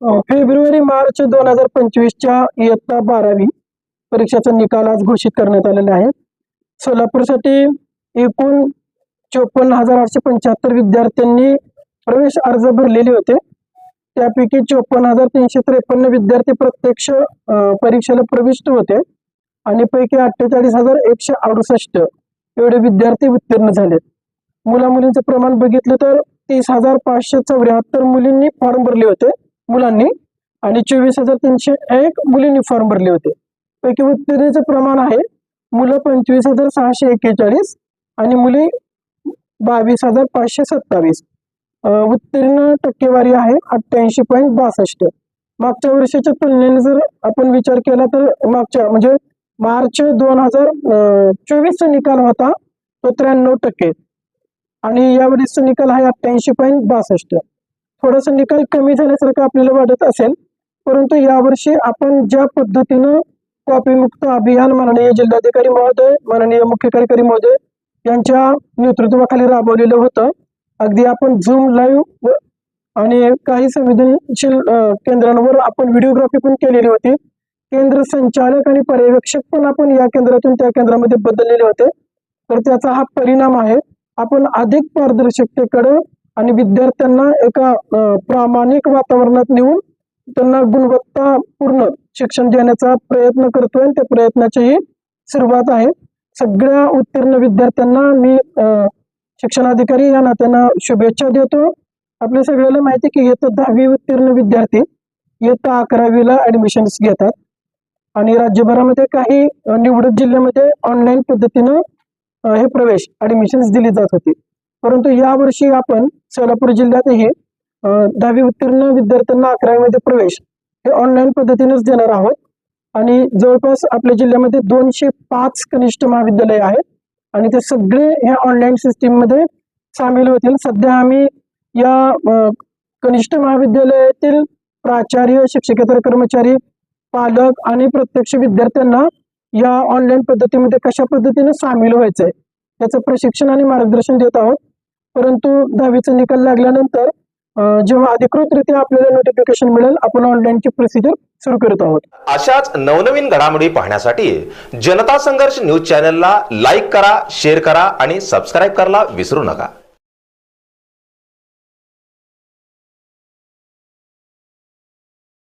February March दोन हजार पंचवीसच्या इयत्ता बारावी परीक्षेचा निकाल आज घोषित करण्यात आलेला आहे. सोलापूरसाठी एकूण चोपन्न हजार आठशे पंच्याहत्तर विद्यार्थ्यांनी प्रवेश अर्ज भरलेले होते. त्यापैकी चोपन्न हजार तीनशे त्रेपन्न विद्यार्थी प्रत्यक्ष परीक्षेला प्रविष्ट होते आणि पैकी अठ्ठेचाळीस हजार एकशे अडुसष्ट एवढे विद्यार्थी उत्तीर्ण झाले. मुलामुलींचं प्रमाण बघितलं तर तीस हजार पाचशे चौऱ्याहत्तर मुलींनी फॉर्म भरले होते. मुलांनी. आणि चोवीस हजार तीनशे एक मुलींनी फॉर्म भरले होते. पैकी उत्तीर्णेचं प्रमाण आहे. मुलं पंचवीस हजार सहाशे एक्केचाळीस आणि मुली बावीस हजार पाचशे सत्तावीस. उत्तीर्ण टक्केवारी आहे अठ्ठ्याऐंशी पॉईंट बासष्ट. मागच्या वर्षाच्या तुलनेने जर आपण विचार केला तर मागच्या म्हणजे मार्च दोन हजार चोवीसचा निकाल होता तो त्र्याण्णव टक्के. आणि यावेळेसचा निकाल आहे अठ्ठ्याऐंशी पॉईंट बासष्ट. थोडासा निकाल कमी झाल्यासारखं आपल्याला वाटत असेल परंतु यावर्षी आपण ज्या पद्धतीनं कॉपीमुक्त अभियान माननीय जिल्हाधिकारी महोदय माननीय मुख्य कार्यकारी महोदय यांच्या नेतृत्वाखाली राबवलेलं होतं. अगदी आपण झूम लाईव्ह आणि काही संवेदनशील केंद्रांवर आपण व्हिडिओग्राफी पण केलेली होती. केंद्र संचालक आणि पर्यवेक्षक पण आपण या केंद्रातून त्या केंद्रामध्ये बदललेले होते. तर त्याचा हा परिणाम आहे. आपण अधिक पारदर्शकतेकडे आणि विद्यार्थ्यांना एका प्रामाणिक वातावरणात नेऊन त्यांना गुणवत्तापूर्ण शिक्षण देण्याचा प्रयत्न करतोय आणि त्या प्रयत्नाचीही सुरुवात आहे. सगळ्या उत्तीर्ण विद्यार्थ्यांना मी शिक्षणाधिकारी या नात्यानं शुभेच्छा देतो. आपल्या सगळ्याला माहिती की येतं दहावी उत्तीर्ण विद्यार्थी इयत्ता अकरावीला ऍडमिशन्स घेतात. आणि राज्यभरामध्ये काही निवडक जिल्ह्यामध्ये ऑनलाईन पद्धतीनं हे प्रवेश ऍडमिशन्स दिली जात होती. परंतु यावर्षी आपण सोलापूर जिल्ह्यातही दहावी उत्तीर्ण विद्यार्थ्यांना अकरावीमध्ये प्रवेश हे ऑनलाईन पद्धतीनेच देणार आहोत. आणि जवळपास आपल्या जिल्ह्यामध्ये दोनशे पाच कनिष्ठ महाविद्यालय आहेत आणि ते सगळे ह्या ऑनलाईन सिस्टीममध्ये सामील होतील. सध्या आम्ही या कनिष्ठ महाविद्यालयातील प्राचार्य शिक्षकेतर कर्मचारी पालक आणि प्रत्यक्ष विद्यार्थ्यांना या ऑनलाईन पद्धतीमध्ये कशा पद्धतीने सामील व्हायचं आहे याचं प्रशिक्षण आणि मार्गदर्शन देत आहोत. परंतु दहावीचा निकाल लागल्यानंतर जेव्हा अधिकृतरित्या आपल्याला नोटिफिकेशन मिळेल आपण ऑनलाईनची प्रोसिजर सुरू करत आहोत. अशाच नवनवीन घडामोडी पाहण्यासाठी जनता संघर्ष न्यूज चॅनलला लाईक करा शेअर करा आणि सबस्क्राईब करायला विसरू नका.